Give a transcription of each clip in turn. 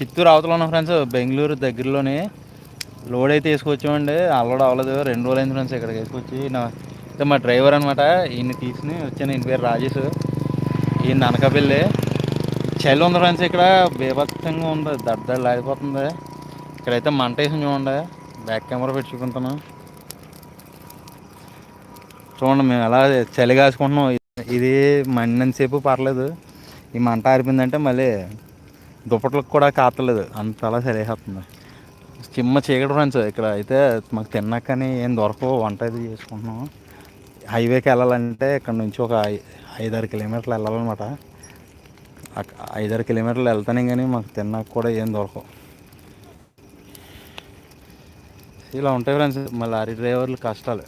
చిత్తూరు అవతల ఉన్న ఫ్రెండ్స్ బెంగళూరు దగ్గరలోని లోడ్ అయితే వేసుకొచ్చామండి. అల్లడం అవ్వలేదు. రెండు రోజులు అయింది ఫ్రెండ్స్ ఇక్కడికి వేసుకొచ్చి. నా అయితే మా డ్రైవర్ అనమాట ఈయన తీసుకుని వచ్చాను. ఈయన పేరు రాజేష్. ఈయన అనకాపల్లి చలి ఉంది ఫ్రెండ్స్ ఇక్కడ. బీభత్సంగా ఉంది. దడ్దలు ఆడిపోతుంది ఇక్కడైతే మంట వేసి చూడండి. బ్యాక్ కెమెరా పెట్టి చూపించాను చూడండి మేము ఎలా చలి కాసుకుంటున్నాం. ఇది మండినంతసేపు పర్లేదు. ఈ మంట ఆరిపోయిందంటే మళ్ళీ దుప్పట్లకు కూడా కాతలేదు. అంతలా సరిహేస్తుంది చిమ్మ చీకటి ఫ్రెండ్స్ ఇక్కడ అయితే మాకు తిన్నాకని ఏం దొరకవు. వంట ఇది చేసుకుంటున్నాం హైవేకి వెళ్ళాలంటే ఇక్కడ నుంచి ఒక ఐదారు కిలోమీటర్లు వెళ్ళాలన్నమాట. ఐదారు కిలోమీటర్లు వెళ్తానే కానీ మాకు తిన్నాక కూడా ఏం దొరకవు. ఇలా ఉంటాయి ఫ్రెండ్స్ మళ్ళీ లారీ డ్రైవర్లు కష్టాలు.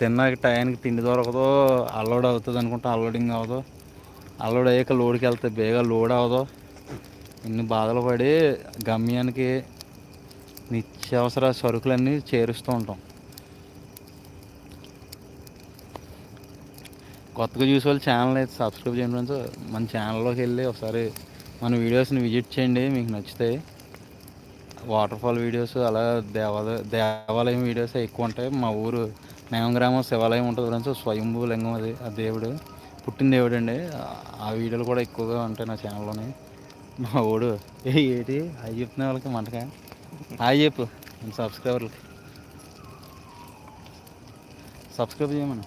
తిన్నాక టయానికి తిండి దొరకదు అల్లోడ్ అవుతుంది అనుకుంటా అల్లోడింగ్ అవ్వదు. అన్లోడ్ అయ్యాక లోడ్కి వెళ్తే బేగా లోడ్ అవ్వదు. ఇన్ని బాధలు పడి గమ్యానికి నిత్యావసర సరుకులన్నీ చేరుస్తూ ఉంటాం. కొత్తగా చూసే వాళ్ళు ఛానల్ అయితే సబ్స్క్రైబ్ చేయండి ఫ్రెండ్స్. మన ఛానల్లోకి వెళ్ళి ఒకసారి మన వీడియోస్ని విజిట్ చేయండి మీకు నచ్చుతాయి. వాటర్ఫాల్ వీడియోస్ అలా దేవాలయ దేవాలయం వీడియోస్ ఎక్కువ ఉంటాయి. మా ఊరు నేమ గ్రామం శివాలయం ఉంటుంది ఫ్రెండ్స్. స్వయంభూ లింగం అది ఆ దేవుడు. పుట్టిన దేవుడు ఆ వీడియోలు కూడా ఎక్కువగా ఉంటాయి నా ఛానల్లోనే. మా ఓడు. ఏ ఏంటి? అవి చెప్తున్న వాళ్ళకి మంటగా హాయ్ చెప్పు. సబ్స్క్రైబర్లకి సబ్స్క్రైబ్ చేయమని.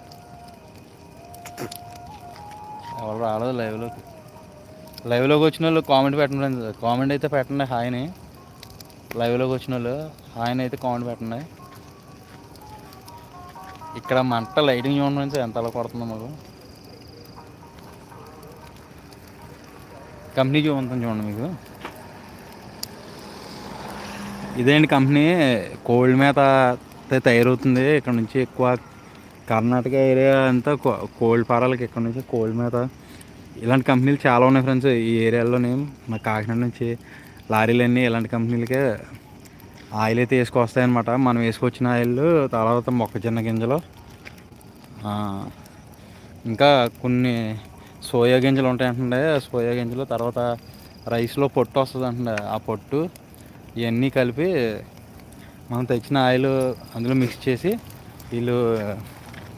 ఎవరు రాలేదు లైవ్లోకి. లైవ్లోకి వచ్చిన వాళ్ళు కామెంట్ పెట్టండి. కామెంట్ అయితే పెట్టండి హాయ్ని. లైవ్లోకి వచ్చిన వాళ్ళు హాయ్ని అయితే కామెంట్ పెట్టండి. ఇక్కడ మంట లైటింగ్ చూడండి ఫ్రెండ్స్ ఎంత అలా కొడుతుందో మాకు. కంపెనీ చూపుతాం చూడండి మీకు. ఇదేంటి కంపెనీ? కోల్డ్ మేత అయితే తయారవుతుంది. ఇక్కడ నుంచి ఎక్కువ కర్ణాటక ఏరియా అంతా కో- కోల్డ్ పారాలకి ఇక్కడ నుంచి కోల్డ్ మేత ఇలాంటి కంపెనీలు చాలా ఉన్నాయి ఫ్రెండ్స్. ఈ ఏరియాలోనే మా కాకినాడ నుంచి లారీలన్నీ ఇలాంటి కంపెనీలకే ఆయిల్ అయితే వేసుకొస్తాయన్నమాట. మనం వేసుకొచ్చిన ఆయిల్ తర్వాత మొక్కజొన్న గింజలు ఇంకా కొన్ని సోయా గింజలు ఉంటాయంటే సోయా గింజలు తర్వాత రైస్లో పొట్టు వస్తుంది అంటే ఆ పొట్టు ఇవన్నీ కలిపి మనం తెచ్చిన ఆయిల్ అందులో మిక్స్ చేసి వీళ్ళు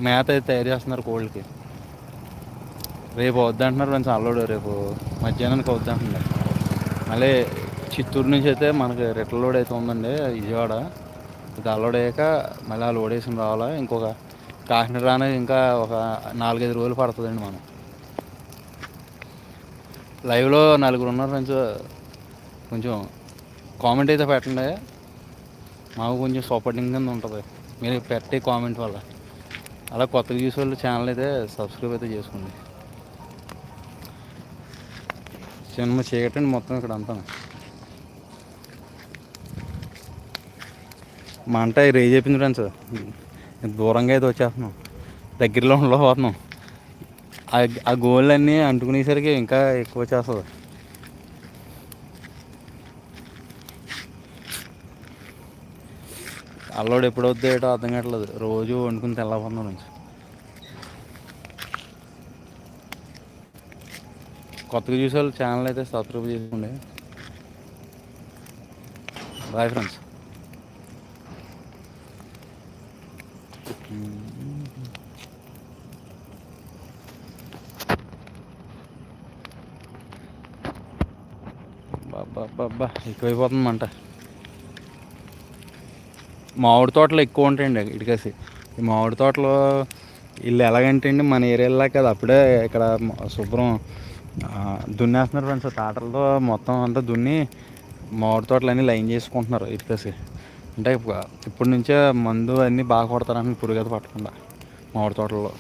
మేత అయితే తయారు చేస్తున్నారు కోళ్ళకి. రేపు వద్దంటున్నారు కొంచెం అల్లుడు రేపు మధ్యాహ్నానికి వద్దంటున్నారు మళ్ళీ చిత్తూరు నుంచి అయితే మనకి రిటర్న్ లోడ్ అయితే ఉందండి విజయవాడ. ఇది అల్లోడ్ అయ్యాక మళ్ళీ ఆ లోడ్ వేసుకుని రావాలా? ఇంకొక కాకినాడ రానే ఇంకా ఒక నాలుగైదు రోజులు పడుతుందండి మనం. లైవ్లో నలుగురు ఉన్నారు ఫ్రెండ్స్. కొంచెం కామెంట్ అయితే పెట్టండి. మాకు కొంచెం సపోర్టింగ్ కింద ఉంటుంది. మీరు పెట్టే కామెంట్ వల్ల. అలా కొత్తగా చూసే వాళ్ళు ఛానల్ అయితే సబ్స్క్రైబ్ అయితే చేసుకోండి. సినిమా చీకటండి మొత్తం ఇక్కడ అంతా. మంట రేజ్ అయిపోయింది ఫ్రెండ్స్. దూరంగా అయితే వచ్చేస్తున్నాం. దగ్గరలో ఉండలేకపోతున్నాం. ఆ- ఆ గోళ్ళు అన్నీ అంటుకునేసరికి ఇంకా ఎక్కువ వచ్చేస్తుంది అల్లోడు ఎప్పుడు వద్దు ఏటో అర్థం కావట్లేదు. రోజు వండుకుని తెల్లపోతున్నాం నుంచి. కొత్తగా చూసే వాళ్ళు ఛానల్ అయితే సబ్స్క్రైబ్ చేసుకోండి. బాయ్ ఫ్రెండ్స్ అబ్బా ఎక్కువైపోతుందంట మామిడి తోటలు ఎక్కువ ఉంటాయండి ఇటుకేసి. ఈ మామిడి తోటలో వీళ్ళు ఎలాగంటే అండి మన ఏరియాలో కదా అప్పుడే ఇక్కడ శుభ్రం దున్నేస్తున్నారు ఫ్రెండ్స్. తాటలతో మొత్తం అంతా దున్ని మామిడి తోటలు అన్నీ లైన్ చేసుకుంటున్నారు ఇటుకేసి. అంటే ఇప్పుడు ఇప్పటి నుంచే మందు అన్నీ బాగా కొడతారని పురుగత పట్టకుండా మామిడి తోటల్లో.